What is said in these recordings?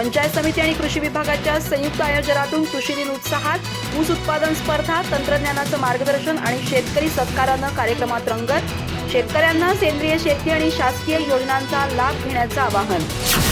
पंचायत समिती आणि कृषी विभागाच्या संयुक्त आयोजनातून कृषी दिन उत्साहात ऊस उत्पादन स्पर्धा तंत्रज्ञानाचं मार्गदर्शन आणि शेतकरी सत्कारानं कार्यक्रमात रंगत शेतकऱ्यांना सेंद्रिय शेती आणि शासकीय योजनांचा लाभ घेण्याचं आवाहन.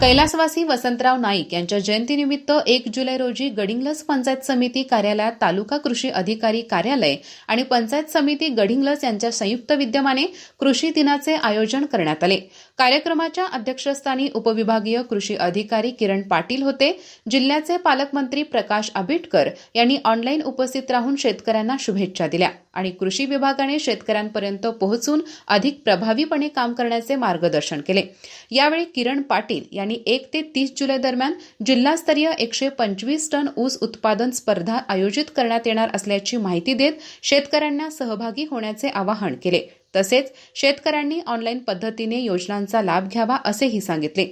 कैलासवासी वसंतराव नाईक यांच्या जयंतीनिमित्त एक जुलै रोजी गडिंगलस पंचायत समिती कार्यालयात तालुका कृषी अधिकारी कार्यालय आणि पंचायत समिती गडिंगलस यांच्या संयुक्त विद्यमाने कृषी दिनाचे आयोजन करण्यात आले. कार्यक्रमाच्या अध्यक्षस्थानी उपविभागीय कृषी अधिकारी किरण पाटील होते. जिल्ह्याचे पालकमंत्री प्रकाश आबिटकर यांनी ऑनलाईन उपस्थित राहून शेतकऱ्यांना शुभेच्छा दिल्या आणि कृषी विभागाने शेतकऱ्यांपर्यंत पोहोचून अधिक प्रभावीपणे काम करण्याचे मार्गदर्शन केले. यावेळी किरण पाटील यांनी एक ते तीस जुलै दरम्यान जिल्हास्तरीय एकशे पंचवीस टन ऊस उत्पादन स्पर्धा आयोजित करण्यात येणार असल्याची माहिती देत शेतकऱ्यांना सहभागी होण्याचे आवाहन केले. तसेच शेतकऱ्यांनी ऑनलाईन पद्धतीने योजनांचा लाभ घ्यावा असेही सांगितले.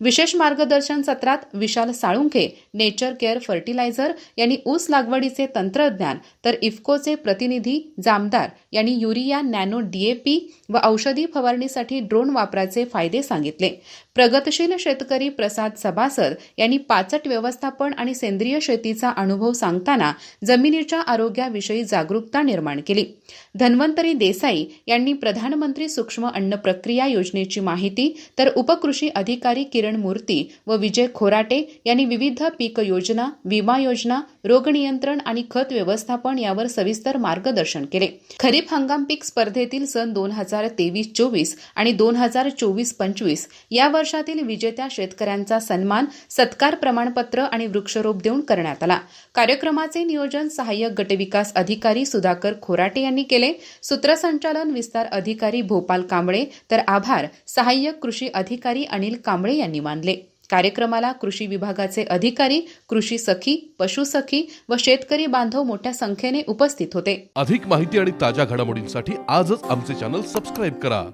विशेष मार्गदर्शन सत्रात Vishal Salunkhe nature care fertiliser यांनी ऊस लागवडीचे तंत्रज्ञान तर इफ्कोचे प्रतिनिधी जामदार यांनी युरिया नॅनो डीएपी व औषधी फवारणीसाठी ड्रोन वापराचे फायदे सांगितले. प्रगतशील शेतकरी प्रसाद सभासद यांनी पाचट व्यवस्थापन आणि सेंद्रिय शेतीचा अनुभव सांगताना जमिनीच्या आरोग्याविषयी जागरूकता निर्माण केली. धन्वंतरी देसाई यांनी प्रधानमंत्री सूक्ष्म अन्न प्रक्रिया योजनेची माहिती तर उपकृषी अधिकारी किरण मूर्ती व विजय खोराटे यांनी विविध पीक योजना विमा योजना रोगनियंत्रण आणि खत व्यवस्थापन यावर सविस्तर मार्गदर्शन केले. खरीप हंगाम पीक स्पर्धेतील सन दोन हजार तेवीस चोवीस आणि दोन हजार चोवीस पंचवीस या वर्षातील विजेत्या शेतकऱ्यांचा सन्मान सत्कार प्रमाणपत्र आणि वृक्षरोप देऊन करण्यात आला. कार्यक्रमाचे नियोजन सहाय्यक गटविकास अधिकारी सुधाकर खोराटे यांनी केले. सूत्रसंचालन विस्तार अधिकारी भोपाल कांबळे तर आभार सहाय्यक कृषी अधिकारी अनिल कांबळे यांनी मानले. कार्यक्रमाला कृषी विभागाचे अधिकारी कृषी सखी पशुसखी व शेतकरी बांधव मोठ्या संख्येने उपस्थित होते. अधिक माहिती आणि ताज्या घडामोडींसाठी आजच आमचे चॅनल सबस्क्राईब करा.